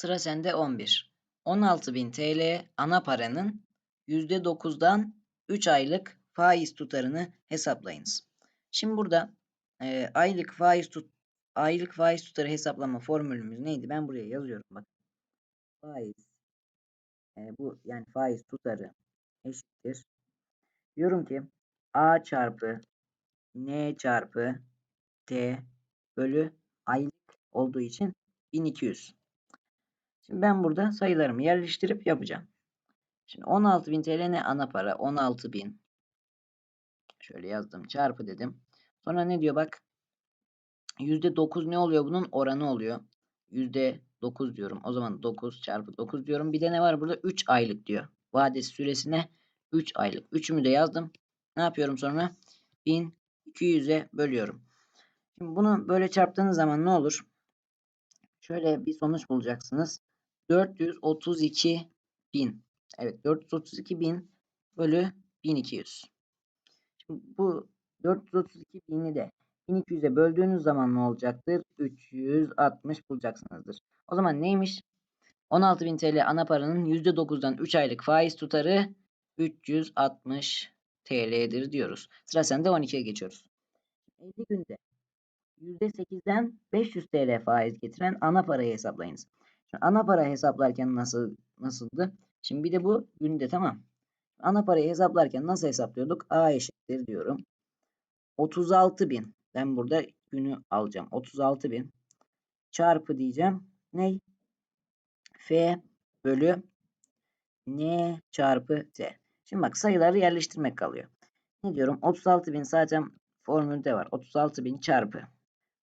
Sıra sende 11. 16.000 TL ana paranın %9'dan 3 aylık faiz tutarını hesaplayınız. Şimdi burada e, aylık faiz tut aylık faiz tutarı hesaplama formülümüz neydi? Ben buraya yazıyorum bak. Faiz e, bu yani faiz tutarı eşittir. Diyorum ki A çarpı N çarpı T bölü aylık olduğu için 1200. Şimdi ben burada sayılarımı yerleştirip yapacağım. Şimdi 16.000 TL ne ana para? 16.000 şöyle yazdım çarpı dedim. Sonra ne diyor bak %9 ne oluyor bunun oranı oluyor. %9 diyorum. O zaman 9 çarpı 9 diyorum. Bir de ne var burada? 3 aylık diyor. Vadesi süresine 3 aylık. 3'ümü de yazdım. Ne yapıyorum sonra? 1200'e bölüyorum. Şimdi bunu böyle çarptığınız zaman ne olur? Şöyle bir sonuç bulacaksınız. 432 bin. Evet 432 bin bölü 1200. Şimdi bu 432 bini de 1200'e böldüğünüz zaman ne olacaktır? 360 bulacaksınızdır. O zaman neymiş? 16.000 TL ana paranın %9'dan 3 aylık faiz tutarı 360 TL'dir diyoruz. Sıra sende 12'ye geçiyoruz. 50 günde %8'den 500 TL faiz getiren ana parayı hesaplayınız. Şimdi ana para hesaplarken nasıl nasıldı? Şimdi bir de bu günde tamam. Ana parayı hesaplarken nasıl hesaplıyorduk? A eşittir diyorum. 36 bin. Ben burada günü alacağım. 36 bin. Çarpı diyeceğim. Ne? F bölü N çarpı T. Şimdi bak sayıları yerleştirmek kalıyor. Ne diyorum? 36 bin zaten formülde var. 36 bin çarpı.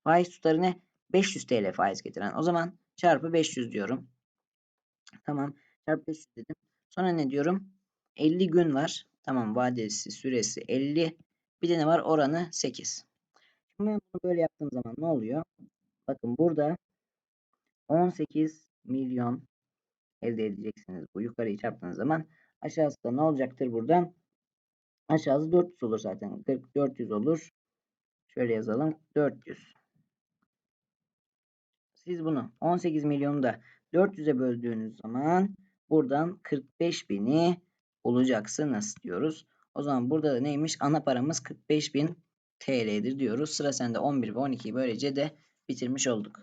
Faiz tutarı ne? 500 TL faiz getiren. O zaman çarpı 500 diyorum. Tamam. Çarpı 500 dedim. Sonra ne diyorum? 50 gün var. Tamam vadesi süresi 50. Bir de ne var? Oranı 8. Şimdi ben bunu böyle yaptığım zaman ne oluyor? Bakın burada 18 milyon elde edeceksiniz. Bu yukarıyı çarptığınız zaman aşağısı da ne olacaktır buradan? Aşağısı 400 olur zaten. 40 400 olur. Şöyle yazalım. 400. Siz bunu 18 milyonu da 400'e böldüğünüz zaman buradan 45 bini bulacaksınız diyoruz. O zaman burada da neymiş? Ana paramız 45 bin TL'dir diyoruz. Sıra sende 11 ve 12'yi böylece de bitirmiş olduk.